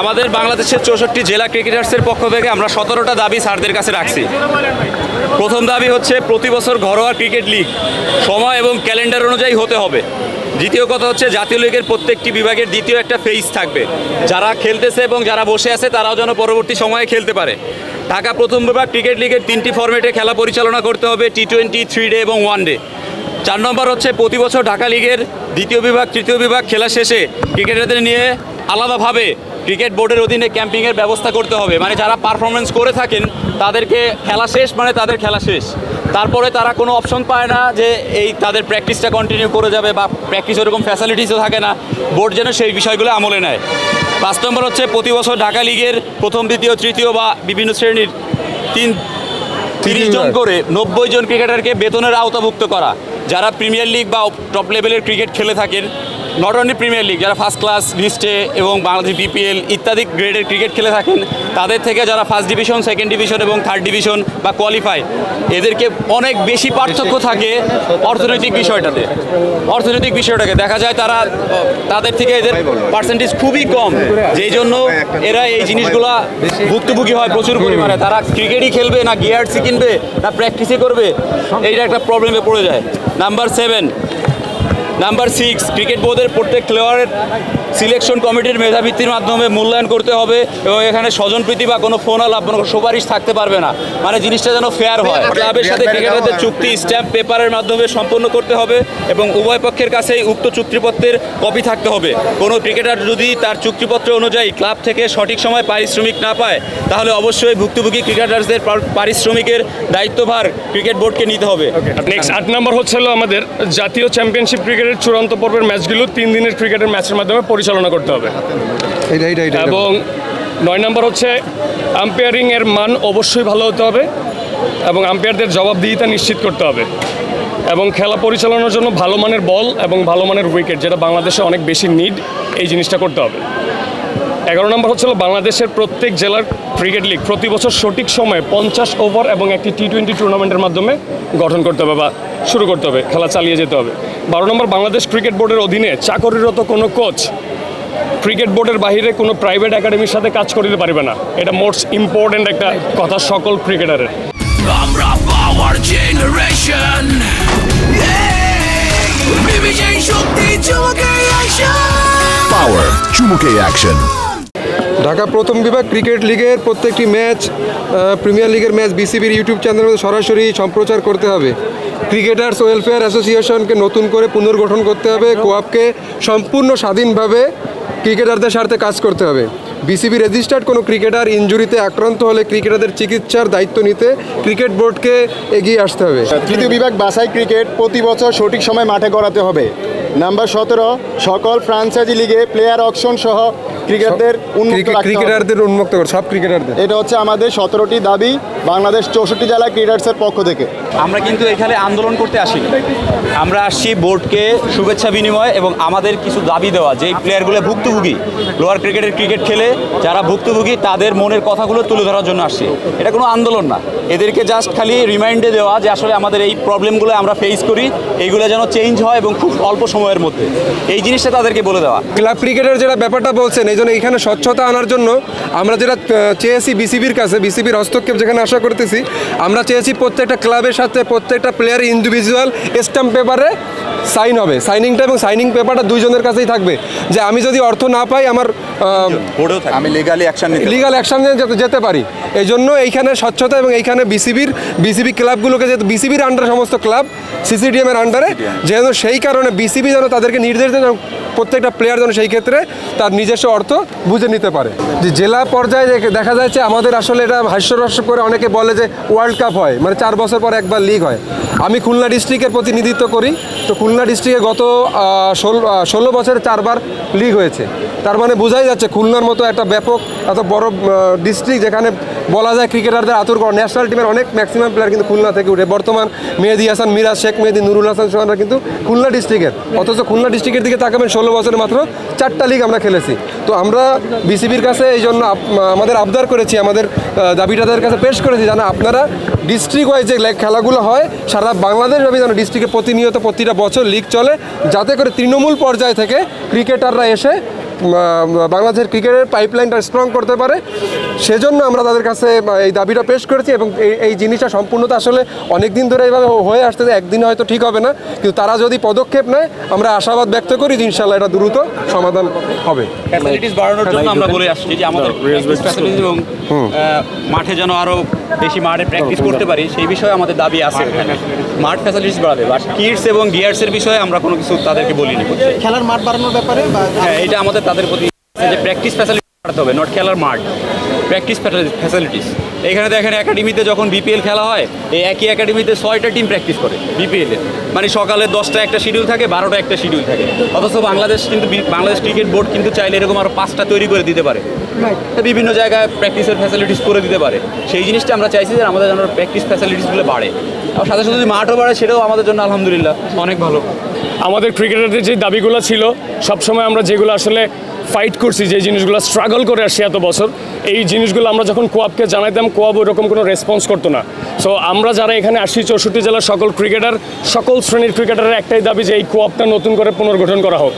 আমাদের বাংলাদেশের চৌষট্টি জেলা ক্রিকেটার্সের পক্ষ থেকে আমরা সতেরোটা দাবি স্যারদের কাছে রাখছি। প্রথম দাবি হচ্ছে, প্রতি বছর ঘরোয়া ক্রিকেট লিগ সময় এবং ক্যালেন্ডার অনুযায়ী হতে হবে। দ্বিতীয় কথা হচ্ছে, জাতীয় লিগের প্রত্যেকটি বিভাগের দ্বিতীয় একটা ফেজ থাকবে। যারা খেলতেছে এবং যারা বসে আছে, তারাও যেন পরবর্তী সময়ে খেলতে পারে। ঢাকা প্রথম বিভাগ ক্রিকেট লিগের তিনটি ফরম্যাটে খেলা পরিচালনা করতে হবে টি টোয়েন্টি থ্রি ডে এবং ওয়ান ডে চার নম্বর হচ্ছে, প্রতি বছর ঢাকা লিগের দ্বিতীয় বিভাগ, তৃতীয় বিভাগ খেলা শেষে ক্রিকেটারদের নিয়ে আলাদাভাবে ক্রিকেট বোর্ডের অধীনে ক্যাম্পিংয়ের ব্যবস্থা করতে হবে। মানে যারা পারফরমেন্স করে থাকেন তাদেরকে খেলা শেষ মানে তাদের খেলা শেষ। তারপরে তারা কোনো অপশন পায় না যে এই তাদের প্র্যাকটিসটা কন্টিনিউ করে যাবে বা প্র্যাকটিস ওরকম ফ্যাসিলিটিসও থাকে না। বোর্ড যেন সেই বিষয়গুলো আমলে নেয়। পাঁচ নম্বর হচ্ছে প্রতি বছর ঢাকা লিগের প্রথম দ্বিতীয় তৃতীয় বা বিভিন্ন শ্রেণির তিন তিরিশ জন করে নব্বই জন ক্রিকেটারকে বেতনের আওতাভুক্ত করা। যারা প্রিমিয়ার লিগ বা টপ লেভেলের ক্রিকেট খেলে থাকেন নট অনলি প্রিমিয়ার লিগ, যারা ফার্স্ট ক্লাস লিস্টে এবং বাংলাদেশ বিপিএল ইত্যাদি গ্রেডের ক্রিকেট খেলে থাকেন, তাদের থেকে যারা ফার্স্ট ডিভিশন সেকেন্ড ডিভিশন এবং থার্ড ডিভিশন বা কোয়ালিফাই এদেরকে অনেক বেশি পার্থক্য থাকে অর্থনৈতিক বিষয়টাতে। অর্থনৈতিক বিষয়টাকে। দেখা যায় তারা, তাদের থেকে এদের পার্সেন্টেজ খুবই কম। যেই জন্য এরা এই জিনিসগুলা ভুক্তভোগী হয় প্রচুর পরিমাণে। তারা ক্রিকেটই খেলবে না গিয়ারসি কিনবে না প্র্যাকটিসই করবে, এইটা একটা প্রবলেমে পড়ে যায়। Number seven number six cricket বোর্ডের প্রত্যেক প্লেয়ারের সিলেকশন কমিটির মেধাবৃত্তির মাধ্যমে মূল্যায়ন করতে হবে এবং এখানে স্বজনপ্রীতি বা কোনো ফোন আলাপ কোনো সুপারিশ থাকতে পারবে না। মানে জিনিসটা যেন ফেয়ার হয়। ক্লাবের সাথে ক্রিকেটারদের চুক্তি স্ট্যাম্প পেপারের মাধ্যমে সম্পন্ন করতে হবে এবং উভয় পক্ষের কাছেই উক্ত চুক্তিপত্রের কপি থাকতে হবে। কোনো ক্রিকেটার যদি তার চুক্তিপত্র অনুযায়ী ক্লাব থেকে সঠিক সময় পারিশ্রমিক না পায় তাহলে অবশ্যই ভুক্তভোগী ক্রিকেটারদের পারিশ্রমিকের দায়িত্বভার ক্রিকেট বোর্ডকে নিতে হবে। নেক্সট আট নম্বর হচ্ছে হলো আমাদের জাতীয় চ্যাম্পিয়নশিপ ক্রিকেটের চূড়ান্ত পর্বের ম্যাচগুলো তিন দিনের ক্রিকেটের ম্যাচের মাধ্যমে পরিচালনা করতে হবে। এবং নয় নম্বর হচ্ছে আম্পায়ারিং এর মান অবশ্যই ভালো হতে হবে এবং আম্পায়ারদের জবাবদিহিতা নিশ্চিত করতে হবে। এবং খেলা পরিচালনার জন্য ভালো মানের বল এবং ভালো মানের উইকেট যেটা বাংলাদেশে অনেক বেশি নিড এই জিনিসটা করতে হবে। এগারো নম্বর হচ্ছিল বাংলাদেশের প্রত্যেক জেলার ক্রিকেট লিগ প্রতি বছর সঠিক সময়ে পঞ্চাশ ওভার এবং একটি টি টোয়েন্টি টুর্নামেন্টের মাধ্যমে গঠন করতে হবে বা শুরু করতে হবে খেলা চালিয়ে যেতে হবে। বারো নম্বর বাংলাদেশ ক্রিকেট বোর্ডের অধীনে চাকরিরত কোনো কোচ ক্রিকেট বোর্ডের বাহিরে কোনো প্রাইভেট একাডেমির সাথে কাজ করিতে পারবে না। এটা মোস্ট ইম্পর্ট্যান্ট একটা কথা সকল ক্রিকেটারের। আমরা পাওয়ার জেনারেশন Power চুমুকে অ্যাকশন ঢাকা প্রথম বিভাগ ক্রিকেট লিগের প্রত্যেকটি ম্যাচ প্রিমিয়ার লিগের ম্যাচ বিসিবির ইউটিউব চ্যানেলের মধ্যে সরাসরি সম্প্রচার করতে হবে। ক্রিকেটার্স ওয়েলফেয়ার অ্যাসোসিয়েশনকে নতুন করে পুনর্গঠন করতে হবে, কোয়াপকে সম্পূর্ণ স্বাধীনভাবে ক্রিকেটারদের স্বার্থে কাজ করতে হবে। বিসিবি রেজিস্টার্ড কোনো ক্রিকেটার ইনজুরিতে আক্রান্ত হলে ক্রিকেটারদের চিকিৎসার দায়িত্ব নিতে ক্রিকেট বোর্ডকে এগিয়ে আসতে হবে। তৃতীয় বিভাগ বাসাই ক্রিকেট প্রতি বছর সঠিক সময় মাঠে গড়াতে হবে। নাম্বার সতেরো, সকল ফ্রাঞ্চাইজি লিগে প্লেয়ার অকশন সহ ক্রিকেটদের। ক্রিকেটারদের উন্মুক্ত করে সব ক্রিকেটারদের। এটা হচ্ছে আমাদের সতেরোটি দাবি বাংলাদেশ চৌষট্টি জেলা ক্রিকেটার্সের পক্ষ থেকে। আমরা কিন্তু এখানে আন্দোলন করতে আসিনি। আমরা আসছি বোর্ডকে শুভেচ্ছা বিনিময় এবং আমাদের কিছু দাবি দেওয়া যেই প্লেয়ারগুলো ভুক্তভোগী লোয়ার ক্রিকেটের ক্রিকেট খেলে যারা ভুক্তভোগী তাদের মনের কথাগুলো তুলে ধরার জন্য আসছি। এটা কোনো আন্দোলন না। এদেরকে জাস্ট খালি রিমাইন্ডে দেওয়া যে আসলে আমাদের এই প্রবলেমগুলো আমরা ফেস করি এইগুলো যেন চেঞ্জ হয় এবং খুব অল্প সময়ের মধ্যে। এই জিনিসটা তাদেরকে বলে দেওয়া। ক্লাব ক্রিকেটের যেটা ব্যাপারটা বলছেন এই জন্য এখানে স্বচ্ছতা আনার জন্য আমরা যেটা চেয়েছি বিসিবির কাছে বিসিবির হস্তক্ষেপ যেখানে আশা করতেছি আমরা চেয়েছি প্রত্যেকটা ক্লাবের সাথে প্রত্যেকটা প্লেয়ার ইন্ডিভিজুয়াল স্ট্যাম্প পেপারে সাইন হবে। সাইনিংটা এবং সাইনিং পেপারটা দুইজনের কাছেই থাকবে। যে আমি যদি অর্থ না পাই আমার আমি লিগালি অ্যাকশন লিগাল অ্যাকশন যেতে যেতে পারি। এই জন্য এইখানে স্বচ্ছতা এবং এইখানে বিসিবির বিসিবি ক্লাবগুলোকে যেহেতু বিসিবির আন্ডার সমস্ত ক্লাব সিসিডিএম এর আন্ডারে যেহেতু সেই কারণে বিসিবি যেন তাদেরকে নির্দেশ দেয় প্রত্যেকটা প্লেয়ার যেন সেই ক্ষেত্রে তার নিজস্ব অর্থ বুঝে নিতে পারে। যে জেলা পর্যায়ে দেখা যাচ্ছে আমাদের আসলে এটা হাস্যরস করে অনেকে বলে যে ওয়ার্ল্ড কাপ হয় মানে চার বছর পর একবার লিগ হয়। আমি খুলনা ডিস্ট্রিক্টের প্রতিনিধিত্ব করি। তো খুলনা ডিস্ট্রিক্টে গত ষোলো বছরে চারবার লিগ হয়েছে। তার মানে বোঝাই যাচ্ছে খুলনার মতো একটা ব্যাপক, এত বড় ডিস্ট্রিক্ট যেখানে বলা যায় ক্রিকেটারদের আতুর ন্যাশনাল টিমের অনেক ম্যাক্সিমাম প্লেয়ার কিন্তু খুলনা থেকে উঠে। বর্তমান মেহেদি হাসান, মিরাজ শেখ মেহেদি, নুরুল হাসান সোহানরা কিন্তু খুলনা ডিস্ট্রিক্টের অথচ খুলনা ডিস্ট্রিক্টের দিকে তাকাবেন, ষোলো বছরে মাত্র চারটা লিগ আমরা খেলেছি। তো আমরা বিসিবির কাছে এই জন্য আমাদের আবদার করেছি, আমাদের দাবিটাদের কাছে পেশ করেছি যেন আপনারা ডিস্ট্রিক্ট ওয়াইজ যে খেলাগুলো হয়, সারা বাংলাদেশব্যাপী যেন ডিস্ট্রিক্টে প্রতিনিয়ত প্রতিটা বছর লিগ চলে, যাতে করে তৃণমূল পর্যায় থেকে ক্রিকেটাররা এসে বাংলাদেশের ক্রিকেটের পাইপলাইনটা স্ট্রং করতে পারে। সেজন্য আমরা তাদের কাছে এই দাবিটা পেশ করেছি এবং এই- এই জিনিসটা সম্পূর্ণতা আসলে অনেক দিন ধরে এইভাবে হয়ে আসতেছে একদিন হয়তো ঠিক হবে না। কিন্তু তারা যদি পদক্ষেপ নেয় আমরা আশাবাদ ব্যক্ত করি যে ইনশাল্লাহ এটা দ্রুত সমাধান হবে। ফ্যাসিলিটিস বাড়ানোর জন্য আমরা বলে আসছি যে আমাদের এবং মাঠে যেন আরও বেশি মাঠে প্র্যাকটিস করতে পারি সেই বিষয়ে আমাদের দাবি আছে। মাঠ ফ্যাসিলিটিস বাড়াবে বাট কিডস এবং গিয়ার্সের বিষয়ে আমরা কোনো কিছু তাদেরকে বলিনি। খেলার মাঠ বাড়ানোর ব্যাপারে হ্যাঁ এটা আমাদের তাদের প্রতি যে প্র্যাকটিস ফ্যাসিলিটি বাড়াতে হবে নট খেলার মাঠ। প্র্যাকটিস ফ্যাসিলিটিস এখানে দেখেন একাডেমিতে যখন বিপিএল খেলা হয় এই একই একাডেমিতে ছয়টা টিম প্র্যাকটিস করে বিপিএল এ। মানে সকালে দশটা একটা শিডিউল থাকে বারোটা একটা শিডিউল থাকে। অথচ বাংলাদেশ কিন্তু বাংলাদেশ ক্রিকেট বোর্ড কিন্তু চাইলে এরকম আরও পাঁচটা তৈরি করে দিতে পারে। বিভিন্ন জায়গায় প্র্যাকটিসের ফ্যাসিলিটিস করে দিতে পারে। সেই জিনিসটা আমরা চাইছি যে আমাদের যেন প্র্যাকটিস ফ্যাসিলিটিসগুলো বাড়ে। আর সাথে সাথে যদি মাঠও বাড়ে সেটাও আমাদের জন্য আলহামদুলিল্লাহ অনেক ভালো। আমাদের ক্রিকেটারদের যে দাবিগুলো ছিল সবসময় আমরা যেগুলো আসলে ফাইট করছি যে জিনিসগুলো স্ট্রাগল করে আসছি এত বছর এই জিনিসগুলো আমরা যখন কোয়াবকে জানাইতাম কোয়াব ওইরকম কোনো রেসপন্স করতো না। সো আমরা যারা এখানে আসছি চৌষট্টি জেলার সকল ক্রিকেটার সকল শ্রেণির ক্রিকেটারের একটাই দাবি যে এই কোয়াবটা নতুন করে পুনর্গঠন করা হোক।